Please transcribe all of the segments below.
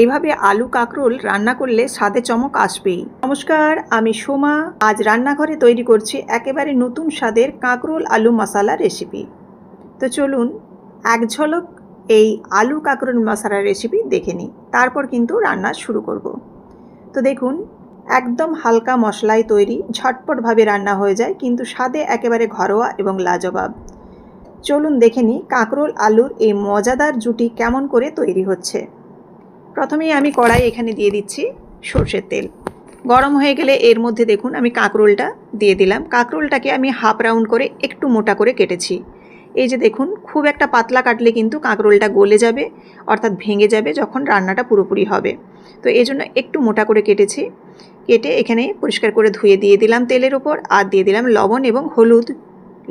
এইভাবে আলু কাঁকরোল রান্না করলে স্বাদে চমক আসবেই। নমস্কার, আমি সোমা। আজ রান্নাঘরে তৈরি করছি একেবারে নতুন স্বাদের কাঁকরোল আলু মশলা রেসিপি। তো চলুন, এক ঝলক এই আলু কাঁকরোল মশলা রেসিপি দেখে নিই। তারপর কিন্তু রান্না শুরু করব। তো দেখুন, একদম হালকা মশলায় তৈরি, ঝটপটভাবে রান্না হয়ে যায়, কিন্তু স্বাদে একেবারে ঘরোয়া এবং লাজবাব। চলুন দেখে নিই কাঁকরোল আলুর এই মজাদার জুটি কেমন করে তৈরি হচ্ছে। প্রথমেই আমি কড়াই এখানে দিয়ে দিচ্ছি সর্ষের তেল। গরম হয়ে গেলে এর মধ্যে দেখুন আমি কাঁকরোলটা দিয়ে দিলাম। কাঁকরোলটাকে আমি হাফ রাউন্ড করে একটু মোটা করে কেটেছি। এই যে দেখুন, খুব একটা পাতলা কাটলে কিন্তু কাঁকরোলটা গলে যাবে, অর্থাৎ ভেঙে যাবে যখন রান্নাটা পুরোপুরি হবে। তো এই জন্য একটু মোটা করে কেটেছি। কেটে এখানে পরিষ্কার করে ধুয়ে দিয়ে দিলাম তেলের ওপর আর দিয়ে দিলাম লবণ এবং হলুদ।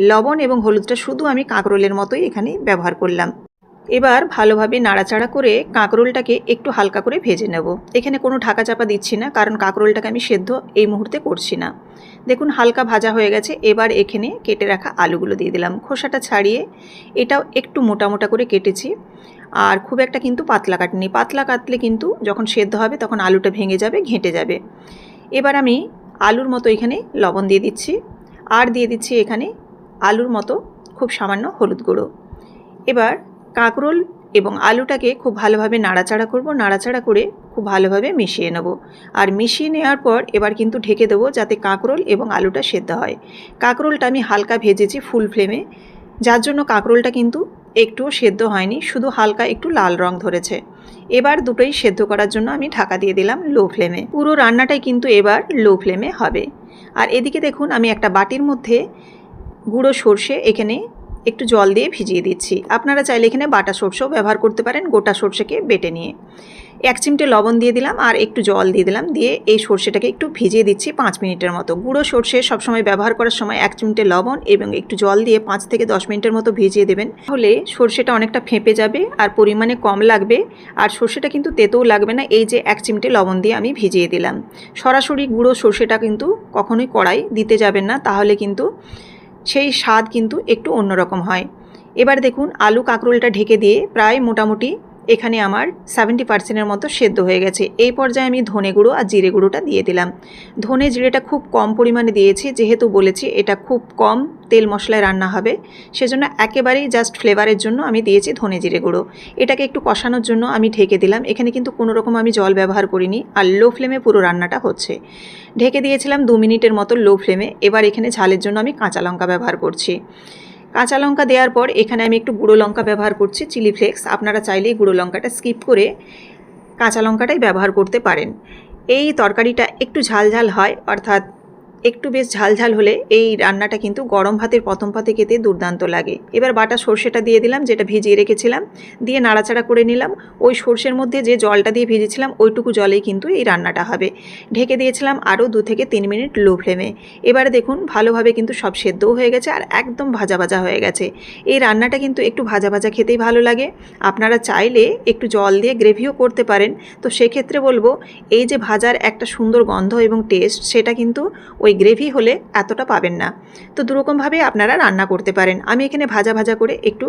লবণ এবং হলুদটা শুধু আমি কাঁকরোলের মতোই এখানে ব্যবহার করলাম। এবার ভালোভাবে নাড়াচাড়া করে কাঁকরোলটাকে একটু হালকা করে ভেজে নেব। এখানে কোনো ঢাকা চাপা দিচ্ছি না, কারণ কাঁকরোলটাকে আমি সেদ্ধ এই মুহূর্তে করছি না। দেখুন, হালকা ভাজা হয়ে গেছে। এবার এখানে কেটে রাখা আলুগুলো দিয়ে দিলাম। খোসাটা ছাড়িয়ে এটাও একটু মোটা মোটা করে কেটেছি। আর খুব একটা কিন্তু পাতলা কাটিনি। পাতলা কাটলে কিন্তু যখন সেদ্ধ হবে তখন আলুটা ভেঙে যাবে, ঘেঁটে যাবে। এবার আমি আলুর মতো এখানে লবণ দিয়ে দিচ্ছি। আর দিয়ে দিচ্ছি এখানে আলুর মতো খুব সামান্য হলুদ গুঁড়ো। এবার কাঁকরোল এবং আলুটাকে খুব ভালোভাবে নাড়াচাড়া করব, নাড়াচাড়া করে খুব ভালোভাবে মিশিয়ে নেব। আর মিশিয়ে নেওয়ার পর এবার কিন্তু ঢেকে দেবো যাতে কাঁকরোল এবং আলুটা সেদ্ধ হয়। কাঁকরোলটা আমি হালকা ভেজেছি ফুল ফ্লেমে, যার জন্য কাঁকরোলটা কিন্তু একটুও সেদ্ধ হয়নি, শুধু হালকা একটু লাল রং ধরেছে। এবার দুটোই সেদ্ধ করার জন্য আমি ঢাকা দিয়ে দিলাম লো ফ্লেমে। পুরো রান্নাটাই কিন্তু এবার লো ফ্লেমে হবে। আর এদিকে দেখুন, আমি একটা বাটির মধ্যে গুঁড়ো সর্ষে এখানে একটু জল দিয়ে ভিজিয়ে দিচ্ছি। আপনারা চাইলে এখানে বাটা সর্ষেও ব্যবহার করতে পারেন গোটা সর্ষেকে বেটে নিয়ে। এক চিমটে লবণ দিয়ে দিলাম আর একটু জল দিয়ে দিলাম। দিয়ে এই সর্ষেটাকে একটু ভিজিয়ে দিচ্ছি পাঁচ মিনিটের মতো। গুঁড়ো সর্ষে সবসময় ব্যবহার করার সময় এক চিমটে লবণ এবং একটু জল দিয়ে পাঁচ থেকে দশ মিনিটের মতো ভিজিয়ে দেবেন। তাহলে সর্ষেটা অনেকটা ফেঁপে যাবে আর পরিমাণে কম লাগবে। আর সর্ষেটা কিন্তু তেতেও লাগবে না। এই যে এক চিমটে লবণ দিয়ে আমি ভিজিয়ে দিলাম। সরাসরি গুঁড়ো সর্ষেটা কিন্তু কখনোই কড়াই দিতে যাবেন না। তাহলে কিন্তু সেই স্বাদ কিন্তু একটু অন্যরকম হয়। এবার দেখুন আলু কাঁকরোলটা ঢেকে দিয়ে প্রায় মোটামুটি এখানে আমার সেভেন্টি পার্সেন্টের মতো সেদ্ধ হয়ে গেছে। এই পর্যায়ে আমি ধনে গুঁড়ো আর জিরে গুঁড়োটা দিয়ে দিলাম। ধনে জিরেটা খুব কম পরিমাণে দিয়েছি, যেহেতু বলেছি এটা খুব কম তেল মশলায় রান্না হবে, সেজন্য একেবারেই জাস্ট ফ্লেভারের জন্য আমি দিয়েছি ধনে জিরে গুঁড়ো। এটাকে একটু কষানোর জন্য আমি ঢেকে দিলাম। এখানে কিন্তু কোনো রকম আমি জল ব্যবহার করিনি আর লো ফ্লেমে পুরো রান্নাটা হচ্ছে। ঢেকে দিয়েছিলাম দু মিনিটের মতো লো ফ্লেমে এবার এখানে ঝালের জন্য আমি কাঁচা লঙ্কা ব্যবহার করছি। কাঁচা লঙ্কা দেওয়ার পর এখানে আমি একটু গুঁড়ো লঙ্কা ব্যবহার করছি চিলি ফ্লেক্স আপনারা চাইলেই গুঁড়ো লঙ্কাটা স্কিপ করে কাঁচা লঙ্কাটাই ব্যবহার করতে পারেন। এই তরকারিটা একটু ঝাল ঝাল হয়, অর্থাৎ একটু বেশ ঝাল ঝাল হলে এই রান্নাটা কিন্তু গরম ভাতের প্রথম পাতে খেতে দুর্দান্ত লাগে। এবার বাটা সর্ষেটা দিয়ে দিলাম, যেটা ভিজিয়ে রেখেছিলাম, দিয়ে নাড়াচাড়া করে নিলাম। ওই সর্ষের মধ্যে যে জলটা দিয়ে ভিজেছিলাম ওইটুকু জলেই কিন্তু এই রান্নাটা হবে। ঢেকে দিয়েছিলাম আরও দু থেকে তিন মিনিট লো ফ্লেমে। এবারে দেখুন, ভালোভাবে কিন্তু সব সেদ্ধও হয়ে গেছে আর একদম ভাজা ভাজা হয়ে গেছে। এই রান্নাটা কিন্তু একটু ভাজা ভাজা খেতেই ভালো লাগে। আপনারা চাইলে একটু জল দিয়ে গ্রেভিও করতে পারেন। তো সেক্ষেত্রে বলব, এই যে ভাজার একটা সুন্দর গন্ধ এবং টেস্ট, সেটা কিন্তু ওই গ্রেভি হলে এতটা পাবেন না। তো দুরকমভাবে আপনারা রান্না করতে পারেন। আমি এখানে ভাজা ভাজা করে একটু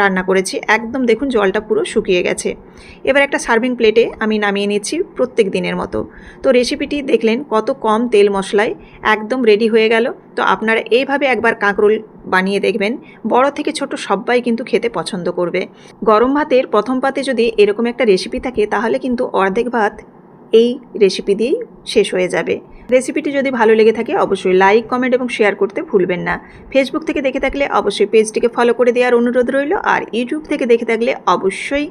রান্না করেছি। একদম দেখুন জলটা পুরো শুকিয়ে গেছে। এবার একটা সার্ভিং প্লেটে আমি নামিয়ে নিচ্ছি প্রত্যেক দিনের মতো। তো রেসিপিটি দেখলেন কত কম তেল মশলায় একদম রেডি হয়ে গেল। তো আপনারা এইভাবে একবার কাঁকরোল বানিয়ে দেখবেন। বড় থেকে ছোট সবাই কিন্তু খেতে পছন্দ করবে। গরম ভাতের প্রথম পাতে যদি এরকম একটা রেসিপি থাকে, তাহলে কিন্তু অর্ধেক ভাত এই রেসিপি দিয়েই শেষ হয়ে যাবে। রেসিপিটি যদি ভালো লেগে থাকে, অবশ্যই লাইক, কমেন্ট এবং শেয়ার করতে ভুলবেন না। ফেসবুক থেকে দেখে থাকলে অবশ্যই পেজটিকে ফলো করে দেওয়ার অনুরোধ রইল, আর ইউটিউব থেকে দেখে থাকলে অবশ্যই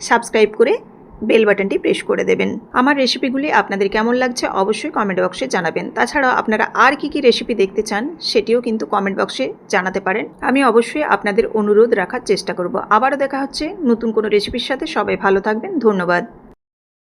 সাবস্ক্রাইব করে বেল বাটনটি প্রেস করে দেবেন। আমার রেসিপিগুলি আপনাদের কেমন লাগছে, অবশ্যই কমেন্ট বক্সে জানাবেন। তাছাড়াও আপনারা আর কি কি রেসিপি দেখতে চান, সেটিও কিন্তু কমেন্ট বক্সে জানাতে পারেন। আমি অবশ্যই আপনাদের অনুরোধ রাখার চেষ্টা করব। আবারও দেখা হচ্ছে নতুন কোনো রেসিপির সাথে। সবাই ভালো থাকবেন। ধন্যবাদ।